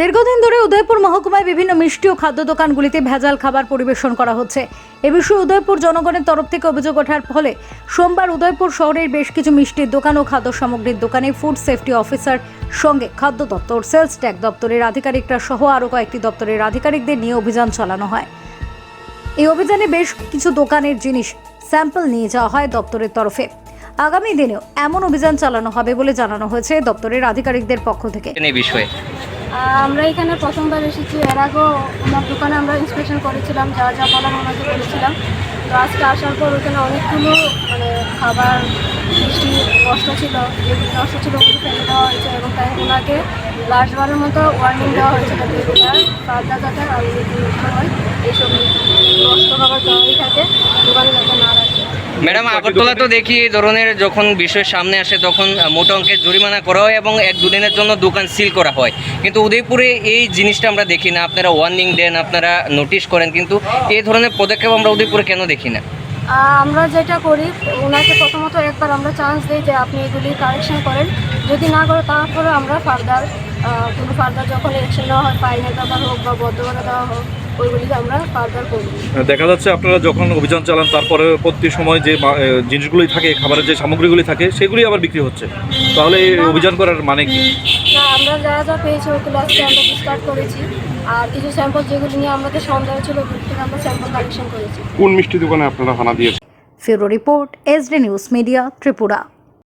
দীর্ঘদিন ধরে উদয়পুর মহকুমায় বিভিন্ন মিষ্টি ও খাদ্য দোকানগুলিতে ভেজাল খাবার পরিবেশন করা হচ্ছে। এ বিষয়ে উদয়পুর জনগণের তরফ থেকে অভিযোগ ওঠার ফলে সোমবার উদয়পুর শহরের বেশ কিছু মিষ্টির দোকান ও খাদ্য সামগ্রীর দোকানে ফুড সেফটি অফিসার সঙ্গে খাদ্য দপ্তর সেলস ট্যাগ দপ্তরের আধিকারিকরা সহ আরও কয়েকটি দপ্তরের আধিকারিকদের নিয়ে অভিযান চালানো হয়। এই অভিযানে বেশ কিছু দোকানের জিনিস স্যাম্পল নিয়ে যাওয়া হয় দপ্তরের তরফে। আগামী দিনেও এমন অভিযান চালানো হবে বলে জানানো হয়েছে দপ্তরের আধিকারিকদের পক্ষ থেকে। বিষয়ে। আমরা এখানে প্রথমবার এসেছি। এর আগেও ওনার দোকানে আমরা ইন্সপেকশন করেছিলাম, যা যা বলার ওনাকে বলেছিলাম। তো আজকে আসার পর ওখানে অনেকগুলো মানে খাবার, মিষ্টি নষ্ট ছিল, যেগুলো নষ্ট ছিল, ওগুলো ফেলে দেওয়া হয়েছে এবং তাই ওনাকে লাস্টবারের মতো ওয়ার্নিং দেওয়া হয়েছে যাতে এগুলার ফার্দার যাতে যদি হয় এইসব নষ্ট খাবার জমাই থাকে। ম্যাডাম আগরতলা তো দেখি এই ধরনের যখন বিষয় সামনে আসে তখন মোটা অঙ্কের জরিমানা করা হয় এবং এক দুদিনের জন্য দোকান সিল করা হয়। কিন্তু উদয়পুরে এই জিনিসটা আমরা দেখি না। আপনারা ওয়ার্নিং দেন আপনারা নোটিশ করেন কিন্তু এই ধরনের পদক্ষেপ আমরা উদয়পুরে কেন দেখি না? আমরা যেটা করি ওনাকে প্রথমত একবার আমরা চান্স দিই যে আপনি এগুলি কারেকশন করেন। যদি না করে তারপরে আমরা ফার্দার কোনো ফার্দার যখন অ্যাকশন নেওয়া হয় ফাইনের ব্যাপার হোক বা করে দেওয়া হোক ওইগুলিকে আমরা ফার্দার করব। দেখা যাচ্ছে আপনারা যখন অভিযান চালান তারপরে প্রতি সময় যে জিনিসগুলি থাকে খাবারের যে সামগ্রীগুলি থাকে সেগুলি আবার বিক্রি হচ্ছে। তাহলে এই অভিযান করার মানে কি? না আমরা যা যা পেয়েছি ওগুলো আজকে আমরা স্টার্ট করেছি। আর কিছু স্যাম্পল যেগুলি নিয়ে আমাদের সন্দেহ ছিল ওগুলো থেকে আমরা স্যাম্পল কালেকশন করেছি। কোন মিষ্টি দোকানে আপনারা হানা দিয়েছেন? Bureau report SD news media Tripura.